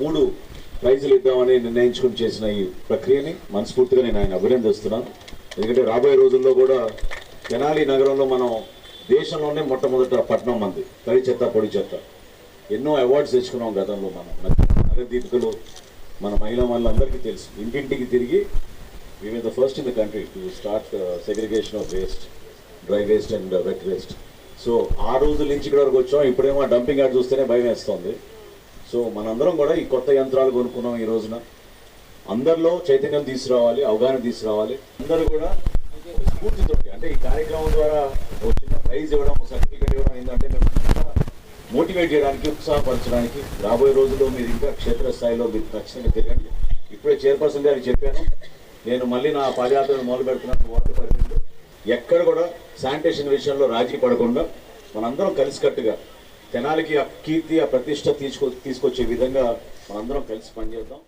మూడు ప్రైజులు ఇద్దామని నిర్ణయించుకుని చేసిన ఈ ప్రక్రియని మనస్ఫూర్తిగా నేను ఆయన అభినందిస్తున్నాను. ఎందుకంటే రాబోయే రోజుల్లో కూడా తెనాలి నగరంలో మనం దేశంలోనే మొట్టమొదట పట్టణం మంది తడి చెత్త పొడి చెత్త. ఎన్నో అవార్డ్స్ తెచ్చుకున్నాం గతంలో మనం. నగరదీపికలు మన మహిళా వాళ్ళందరికీ తెలుసు. ఇంటింటికి తిరిగి we the first in the country to start segregation of waste dry waste and wet waste so ఆ రోజుల నుంచి ఇక్కడ వరకు వచ్చాం. ఇప్పుడేమో డంపింగ్ యార్డ్ చూస్తేనే భయం వేస్తుంది. సో మనందరం కూడా ఈ కొత్త యంత్రాలు కొనుక్కున్నాం ఈ రోజున. అందరిలో చైతన్యం తీసుకురావాలి అవగాహన తీసుకురావాలి. అందరూ కూడా స్ఫూర్తితో అంటే ఈ కార్యక్రమం ద్వారా ఒక చిన్న ప్రైజ్ ఇవ్వడం సర్టిఫికేట్ ఇవ్వడం ఏంటంటే మేము మోటివేట్ చేయడానికి ఉత్సాహపరచడానికి రాబోయే రోజుల్లో మీరు ఇంకా క్షేత్రస్థాయిలో మీరు ఖచ్చితంగా తిరగండి ఇప్పుడే చైర్పర్సన్ గారికి చెప్పాను. నేను మళ్ళీ నా పాదయాత్రను మొదలు పెడుతున్నాను వార్డు పరిధిలో. ఎక్కడ కూడా శానిటేషన్ విషయంలో రాజీ పడకుండా మనందరం కలిసికట్టుగా తెనాలికి ఆ కీర్తి ఆ ప్రతిష్ట తీసుకొ తీసుకొచ్చే విధంగా మనందరం కలిసి పనిచేద్దాం.